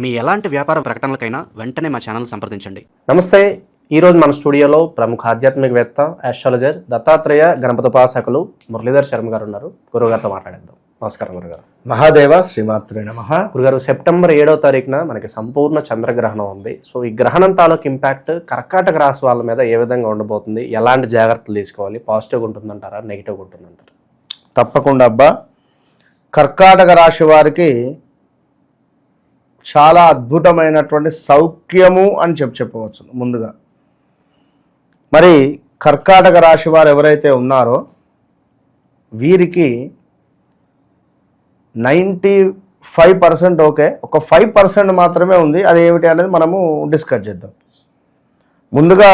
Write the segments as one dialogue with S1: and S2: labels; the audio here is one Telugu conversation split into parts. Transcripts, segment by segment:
S1: మీ ఎలాంటి వ్యాపార ప్రకటనలకైనా వెంటనే మా ఛానల్ సంప్రదించండి.
S2: నమస్తే. ఈరోజు మన స్టూడియోలో ప్రముఖ ఆధ్యాత్మికవేత్త ఆస్ట్రాలజర్ దత్తాత్రేయ గణపతోపాసకులు మురళీధర్ శర్మ గారు ఉన్నారు. గురుగారితో మాట్లాడేద్దాం. నమస్కారం గురుగారు
S3: మహాదేవ శ్రీమాత్రే నమ.
S2: గురుగారు సెప్టెంబర్ ఏడో తారీఖున మనకి సంపూర్ణ చంద్రగ్రహణం ఉంది. సో ఈ గ్రహణం తాలూకు ఇంపాక్ట్ కర్కాటక రాశి వాళ్ళ మీద ఏ విధంగా ఉండబోతుంది? ఎలాంటి జాగ్రత్తలు తీసుకోవాలి? పాజిటివ్గా ఉంటుందంటారా? నెగిటివ్గా ఉంటుందంటారా?
S3: తప్పకుండా అబ్బా. కర్కాటక రాశి వారికి చాలా అద్భుతమైనటువంటి సౌఖ్యము అని చెప్పి చెప్పవచ్చు ముందుగా. మరి కర్కాటక రాశి వారు ఎవరైతే ఉన్నారో వీరికి నైంటీ ఫైవ్ పర్సెంట్ ఓకే ఒక ఫైవ్ పర్సెంట్ మాత్రమే ఉంది. అది ఏమిటి అనేది మనము డిస్కస్ చేద్దాం. ముందుగా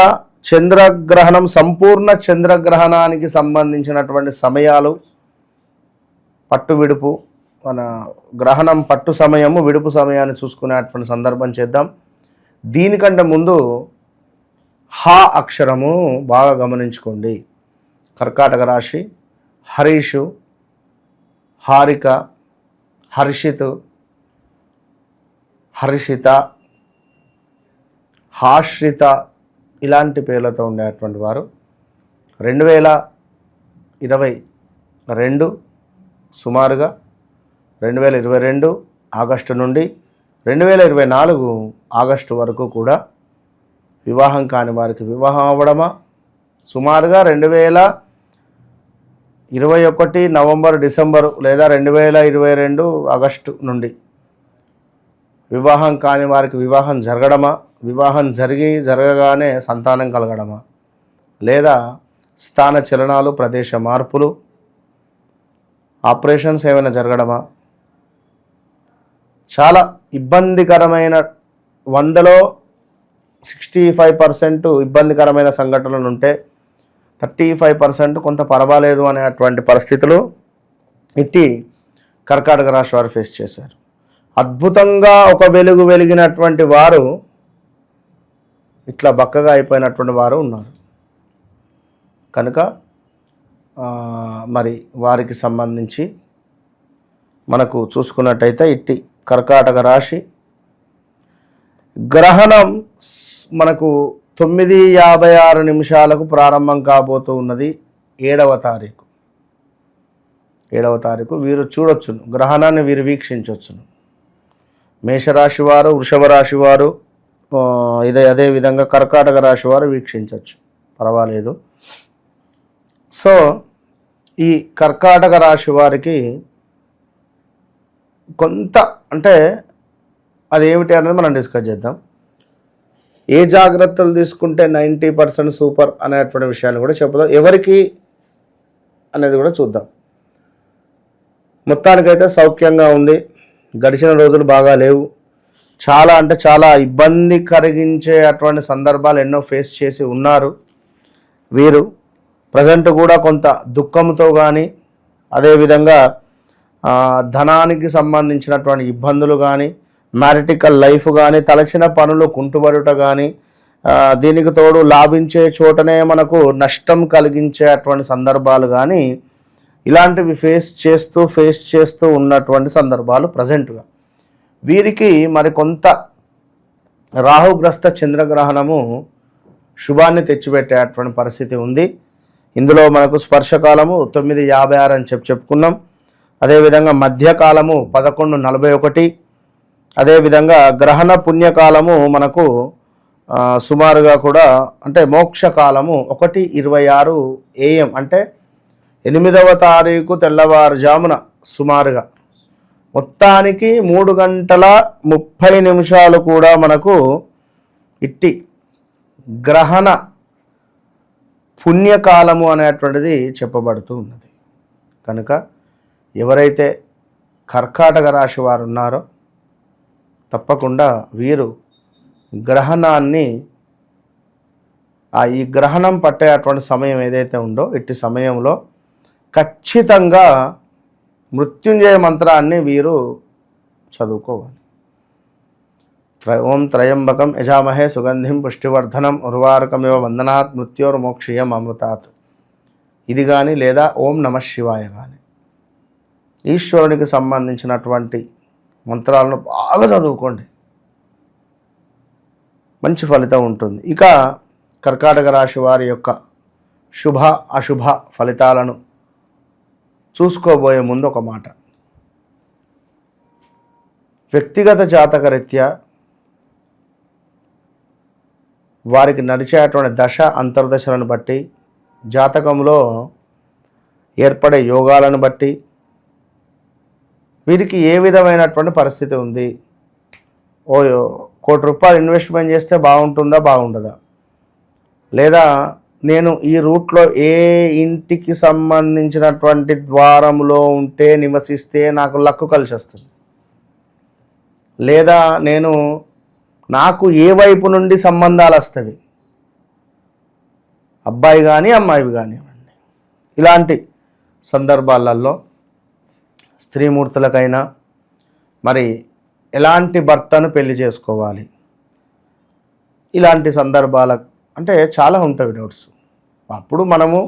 S3: చంద్రగ్రహణం సంపూర్ణ చంద్రగ్రహణానికి సంబంధించినటువంటి సమయాలు పట్టు విడుపు మన గ్రహణం పట్టు సమయము విడుపు సమయాన్ని చూసుకునేటువంటి సందర్భం చేద్దాం. దీనికంటే ముందు హా అక్షరము బాగా గమనించుకోండి. కర్కాటక రాశి హరీషు హారిక హర్షిత్ హర్షిత హాశ్రిత ఇలాంటి పేర్లతో ఉండేటువంటి వారు. రెండు వేల ఇరవై రెండు సుమారుగా రెండు వేల ఇరవై రెండు ఆగస్టు నుండి రెండు వేల ఇరవై నాలుగు ఆగస్టు వరకు కూడా వివాహం కాని వారికి వివాహం అవ్వడమా? సుమారుగా రెండు వేల ఇరవై ఒకటి నవంబర్ డిసెంబర్ లేదా రెండు వేల ఇరవై రెండు ఆగస్టు నుండి వివాహం కాని వారికి వివాహం జరగడమా? వివాహం జరిగి జరగగానే సంతానం కలగడమా? లేదా స్థాన చలనాలు ప్రదేశ మార్పులు ఆపరేషన్స్ ఏమైనా జరగడమా? చాలా ఇబ్బందికరమైన వందలో సిక్స్టీ ఫైవ్ పర్సెంట్ ఇబ్బందికరమైన సంఘటనలు ఉంటే థర్టీ ఫైవ్ పర్సెంట్ కొంత పర్వాలేదు అనేటువంటి పరిస్థితులు ఇట్టి కర్కాటక రాశి వారు ఫేస్ చేశారు. అద్భుతంగా ఒక వెలుగు వెలిగినటువంటి వారు ఇట్లా బక్కగా అయిపోయినటువంటి వారు ఉన్నారు. కనుక మరి వారికి సంబంధించి మనకు చూసుకున్నట్టయితే ఇట్టి కర్కాటక రాశి. గ్రహణం మనకు తొమ్మిది యాభై ఆరు నిమిషాలకు ప్రారంభం కాబోతూ ఉన్నది ఏడవ తారీఖు. ఏడవ తారీఖు వీరు చూడొచ్చును గ్రహణాన్ని వీరు వీక్షించవచ్చును మేషరాశి వారు వృషభ రాశి వారు ఇదే అదే విధంగా కర్కాటక రాశి వారు వీక్షించవచ్చు పర్వాలేదు. సో ఈ కర్కాటక రాశి వారికి కొంత అంటే అది ఏమిటి అనేది మనం డిస్కస్ చేద్దాం. ఏ జాగ్రత్తలు తీసుకుంటే నైంటీ పర్సెంట్ సూపర్ అనేటువంటి విషయాన్ని కూడా చెప్పుదాం. ఎవరికి అనేది కూడా చూద్దాం. మొత్తానికైతే సౌఖ్యంగా ఉంది. గడిచిన రోజులు బాగా లేవు. చాలా అంటే చాలా ఇబ్బంది కలిగించే అటువంటి సందర్భాలు ఎన్నో ఫేస్ చేసి ఉన్నారు. వీరు ప్రజెంట్ కూడా కొంత దుఃఖంతో కానీ అదేవిధంగా ధనానికి సంబంధించినటువంటి ఇబ్బందులు కానీ మ్యారిటికల్ లైఫ్ కానీ తలచిన పనులు కుంటుబడుట కానీ దీనికి తోడు లాభించే చోటనే మనకు నష్టం కలిగించే అటువంటి సందర్భాలు కానీ ఇలాంటివి ఫేస్ చేస్తూ ఫేస్ చేస్తూ ఉన్నటువంటి సందర్భాలు ప్రజెంట్గా. వీరికి మరి కొంత రాహుగ్రస్త చంద్రగ్రహణము శుభాన్ని తెచ్చిపెట్టేటువంటి పరిస్థితి ఉంది. ఇందులో మనకు స్పర్శకాలము తొమ్మిది యాభై ఆరు అని చెప్పి చెప్పుకున్నాం. అదేవిధంగా మధ్యకాలము పదకొండు నలభై ఒకటి అదేవిధంగా గ్రహణ పుణ్యకాలము మనకు సుమారుగా కూడా అంటే మోక్షకాలము ఒకటి ఇరవై ఆరు ఏఎం అంటే ఎనిమిదవ తారీఖు తెల్లవారుజామున సుమారుగా. మొత్తానికి మూడు గంటల ముప్పై నిమిషాలు కూడా మనకు ఇట్టి గ్రహణ పుణ్యకాలము అనేటువంటిది చెప్పబడుతూ ఉన్నది. కనుక ఎవరైతే కర్కాటక రాశి వారు ఉన్నారో తప్పకుండా వీరు గ్రహణాన్ని ఆ ఈ గ్రహణం పట్టేటువంటి సమయం ఏదైతే ఉందో ఇట్టి సమయంలో ఖచ్చితంగా మృత్యుంజయ మంత్రాన్ని వీరు చదువుకోవాలి. త్ర- ఓం త్రయంబకం యజామహే సుగంధిం పుష్టివర్ధనం ఉర్వారకమివ వందనాత్ మృత్యోర్మోక్షయం అమృతాత్. ఇది కానీ లేదా ఓం నమ శివాయ కానీ ఈశ్వరునికి సంబంధించినటువంటి మంత్రాలను బాగా చదువుకోండి. మంచి ఫలితం ఉంటుంది. ఇక కర్కాటక రాశి వారి యొక్క శుభ అశుభ ఫలితాలను చూసుకోబోయే ముందు ఒక మాట. వ్యక్తిగత జాతక రీత్యా వారికి నడిచేటువంటి దశ అంతర్దశలను బట్టి జాతకంలో ఏర్పడే యోగాలను బట్టి వీరికి ఏ విధమైనటువంటి పరిస్థితి ఉంది? ఓ కోటి రూపాయలు ఇన్వెస్ట్మెంట్ చేస్తే బాగుంటుందా బాగుండదా? లేదా నేను ఈ రూట్లో ఏ ఇంటికి సంబంధించినటువంటి ద్వారంలో ఉంటే నివసిస్తే నాకు లక్కు కలిసి వస్తుంది? లేదా నేను నాకు ఏ వైపు నుండి సంబంధాలు వస్తవి అబ్బాయి కానీ అమ్మాయివి కానివ్వండి ఇలాంటి సందర్భాలలో స్త్రీమూర్తులకైనా మరి ఎలాంటి భర్తను పెళ్ళి చేసుకోవాలి? ఇలాంటి సందర్భాల అంటే చాలా ఉంటాయి డౌట్స్. అప్పుడు మనము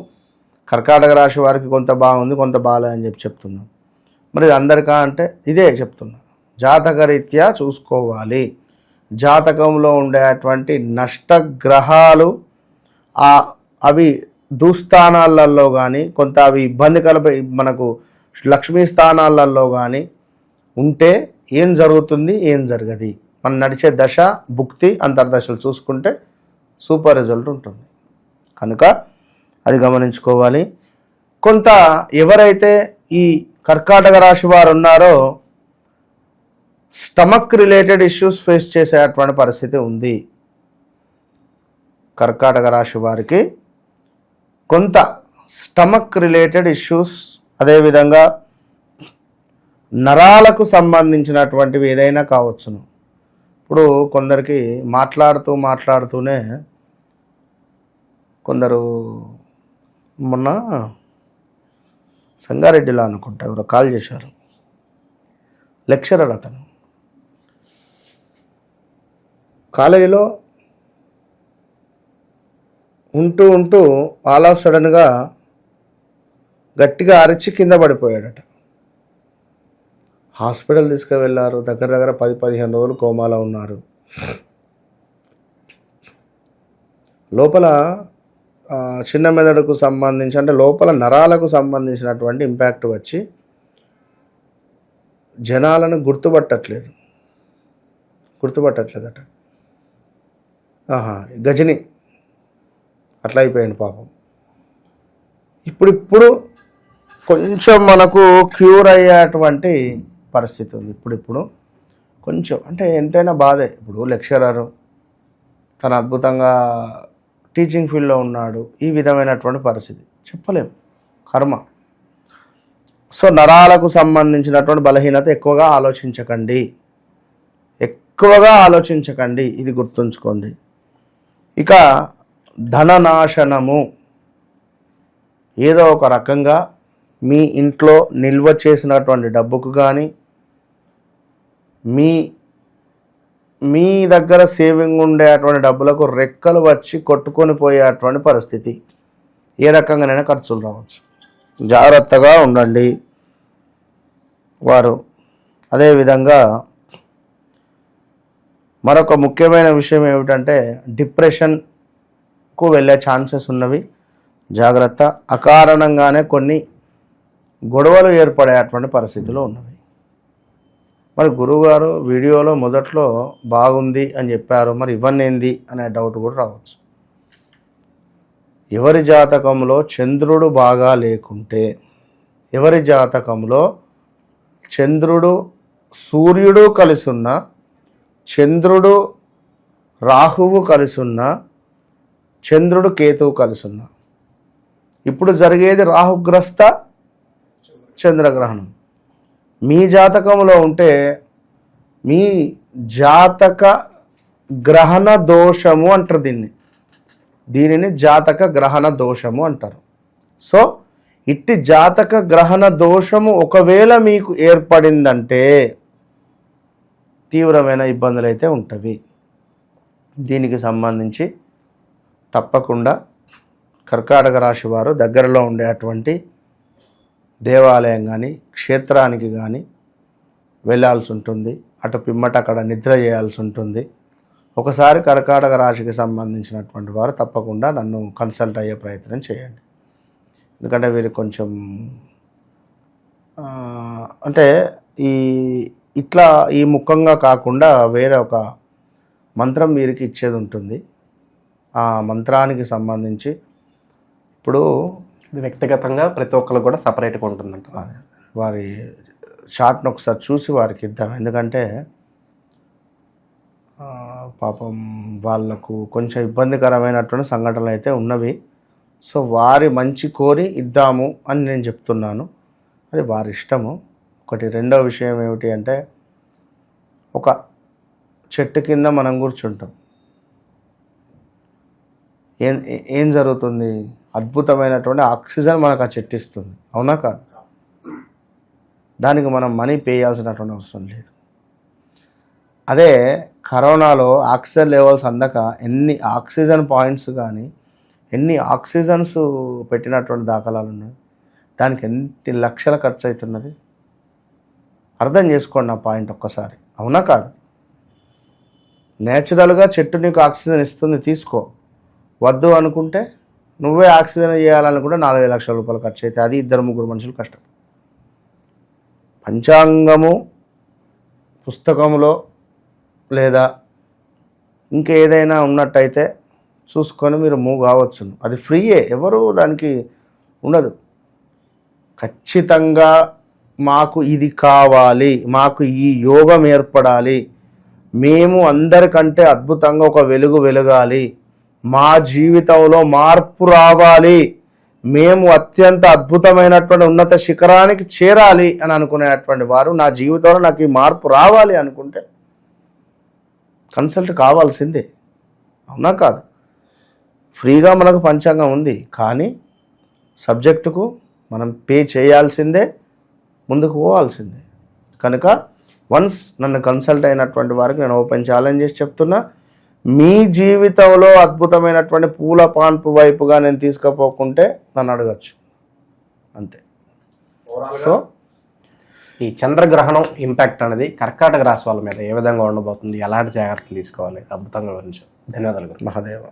S3: కర్కాటక రాశి వారికి కొంత బాగుంది కొంత బాగాలే అని చెప్పి చెప్తున్నాం. మరి అందరికా అంటే ఇదే చెప్తున్నా. జాతకరీత్యా చూసుకోవాలి. జాతకంలో ఉండేటువంటి నష్టగ్రహాలు ఆ అవి దుస్థానాలలో కానీ కొంత అవి ఇబ్బంది కలప మనకు లక్ష్మీ స్థానాలలో కానీ ఉంటే ఏం జరుగుతుంది ఏం జరగది. మనం నడిచే దశ భుక్తి అంతర్దశలు చూసుకుంటే సూపర్ రిజల్ట్ ఉంటుంది. కనుక అది గమనించుకోవాలి. కొంత ఎవరైతే ఈ కర్కాటక రాశి వారు ఉన్నారో స్టమక్ రిలేటెడ్ ఇష్యూస్ ఫేస్ చేసేటువంటి పరిస్థితి ఉంది. కర్కాటక రాశి వారికి కొంత స్టమక్ రిలేటెడ్ ఇష్యూస్ అదేవిధంగా నరాలకు సంబంధించినటువంటివి ఏదైనా కావచ్చును. ఇప్పుడు కొందరికి మాట్లాడుతూ మాట్లాడుతూనే కొందరు మొన్న సంగారెడ్డిలో అనుకుంటా ఎవరో కాల్ చేశారు. లెక్చరర్ అతను. కాలేజీలో ఉంటూ ఉంటూ ఆల్ ఆఫ్ సడన్గా గట్టిగా అరిచి కింద పడిపోయాడట. హాస్పిటల్ తీసుకువెళ్ళారు దగ్గర దగ్గర పది పదిహేను రోజులు కోమాలో ఉన్నారు. లోపల చిన్న మెదడుకు సంబంధించి అంటే లోపల నరాలకు సంబంధించినటువంటి ఇంపాక్ట్ వచ్చి జనాలను గుర్తుపట్టట్లేదు. గుర్తుపట్టట్లేదట. ఆహా గజని. అట్లా అయిపోయింది పాపం. ఇప్పుడిప్పుడు కొంచెం మనకు క్యూర్ అయ్యేటువంటి పరిస్థితి ఉంది ఇప్పుడిప్పుడు. కొంచెం అంటే ఎంతైనా బాధే. ఇప్పుడు లెక్చరరు తను అద్భుతంగా టీచింగ్ ఫీల్డ్లో ఉన్నాడు. ఈ విధమైనటువంటి పరిస్థితి. చెప్పలేం. కర్మ. సో నరాలకు సంబంధించినటువంటి బలహీనత ఎక్కువగా ఆలోచించకండి. ఎక్కువగా ఆలోచించకండి. ఇది గుర్తుంచుకోండి. ఇక ధననాశనము. ఏదో ఒక రకంగా మీ ఇంట్లో నిల్వ చేసినటువంటి డబ్బుకు కానీ మీ మీ దగ్గర సేవింగ్ ఉండే అటువంటి డబ్బులకు రెక్కలు వచ్చి కొట్టుకొని పోయేటువంటి పరిస్థితి. ఏ రకంగానైనా ఖర్చులు రావచ్చు. జాగ్రత్తగా ఉండండి. వారు అదేవిధంగా మరొక ముఖ్యమైన విషయం ఏమిటంటే డిప్రెషన్కు వెళ్ళే ఛాన్సెస్ ఉన్నవి. జాగ్రత్త. అకారణంగానే కొన్ని గొడవలు ఏర్పడేటువంటి పరిస్థితులు ఉన్నవి మరి గురువుగారు వీడియోలో మొదట్లో బాగుంది అని చెప్పారు మరి ఇవన్నీంది అనే డౌట్ కూడా రావచ్చు. ఎవరి జాతకంలో చంద్రుడు బాగా లేకుంటే ఎవరి జాతకంలో చంద్రుడు సూర్యుడు కలిసున్న చంద్రుడు రాహువు కలిసున్న చంద్రుడు కేతువు కలిసున్న. ఇప్పుడు జరిగేది రాహుగ్రస్త చంద్రగ్రహణం. మీ జాతకంలో ఉంటే మీ జాతక గ్రహణ దోషము అంటారు దీన్ని. దీనిని జాతక గ్రహణ దోషము అంటారు. సో ఇట్టి జాతక గ్రహణ దోషము ఒకవేళ మీకు ఏర్పడిందంటే తీవ్రమైన ఇబ్బందులు అయితే ఉంటవి. దీనికి సంబంధించి తప్పకుండా కర్కాటక రాశి వారు దగ్గరలో ఉండేటువంటి దేవాలయం కానీ క్షేత్రానికి కానీ వెళ్ళాల్సి ఉంటుంది. అటు పిమ్మట అక్కడ నిద్ర చేయాల్సి ఉంటుంది. ఒకసారి కర్కాటక రాశికి సంబంధించినటువంటి వారు తప్పకుండా నన్ను కన్సల్ట్ అయ్యే ప్రయత్నం చేయండి. ఎందుకంటే వీరు కొంచెం అంటే ఈ ఇట్లా ఈ ముఖంగా కాకుండా వేరే ఒక మంత్రం వీరికి ఇచ్చేది ఉంటుంది. ఆ మంత్రానికి సంబంధించి ఇప్పుడు
S2: వ్యక్తిగతంగా ప్రతి ఒక్కరు కూడా సపరేట్గా ఉంటుందంట.
S3: వారి షార్ట్ని ఒకసారి చూసి వారికి ఇద్దాం. ఎందుకంటే పాపం వాళ్ళకు కొంచెం ఇబ్బందికరమైనటువంటి సంఘటనలు అయితే ఉన్నవి. సో వారి మంచి కోరి ఇద్దాము అని నేను చెప్తున్నాను. అది వారి ఇష్టము. ఒకటి రెండో విషయం ఏమిటి అంటే ఒక చెట్టు కింద మనం కూర్చుంటాం. ఏం ఏం జరుగుతుంది? అద్భుతమైనటువంటి ఆక్సిజన్ మనకు ఆ చెట్టు ఇస్తుంది. అవునా కాదు? దానికి మనం మనీ పే చేయాల్సినటువంటి అవసరం లేదు. అదే కరోనాలో ఆక్సిజన్ లెవెల్స్ అందక ఎన్ని ఆక్సిజన్ పాయింట్స్ కానీ ఎన్ని ఆక్సిజన్స్ పెట్టినటువంటి దాఖలాలు ఉన్నాయి? దానికి ఎన్ని లక్షల ఖర్చు అవుతున్నది? అర్థం చేసుకోండి ఆ పాయింట్ ఒక్కసారి. అవునా కాదు? నేచురల్గా చెట్టు నీకు ఆక్సిజన్ ఇస్తుంది తీసుకో. వద్దు అనుకుంటే నువ్వే ఆక్సిజన్ చేయాలనుకుంటే నాలుగైదు లక్షల రూపాయలు ఖర్చు అయితే అది ఇద్దరు ముగ్గురు మనుషులు కష్టం. పంచాంగము పుస్తకంలో లేదా ఇంకేదైనా ఉన్నట్టయితే చూసుకొని మీరు మూవ్ కావచ్చును. అది ఫ్రీయే ఎవరు దానికి ఉండదు. ఖచ్చితంగా మాకు ఇది కావాలి మాకు ఈ యోగం ఏర్పడాలి. మేము అందరికంటే అద్భుతంగా ఒక వెలుగు వెలగాలి. మా జీవితంలో మార్పు రావాలి. మేము అత్యంత అద్భుతమైనటువంటి ఉన్నత శిఖరానికి చేరాలి అని అనుకునేటువంటి వారు నా జీవితంలో నాకు ఈ మార్పు రావాలి అనుకుంటే కన్సల్ట్ కావాల్సిందే. అవునా కాదు? ఫ్రీగా మనకు పంచాంగం ఉంది కానీ సబ్జెక్టుకు మనం పే చేయాల్సిందే ముందుకు పోవాల్సిందే. కనుక వన్స్ నన్ను కన్సల్ట్ అయినటువంటి వారికి నేను ఓపెన్ ఛాలెంజ్ చేసి చెప్తున్నా మీ జీవితంలో అద్భుతమైనటువంటి పూల పాన్పు వైపుగా నేను తీసుకుపోకుంటే నన్ను అడగచ్చు. అంతే. సో
S2: ఈ చంద్రగ్రహణం ఇంపాక్ట్ అనేది కర్కాటక రాశి వాళ్ళ మీద ఏ విధంగా ఉండబోతుంది? ఎలాంటి జాగ్రత్తలు తీసుకోవాలి? అద్భుతంగా వివరించారు. ధన్యవాదాలు గురు.
S3: మహాదేవ.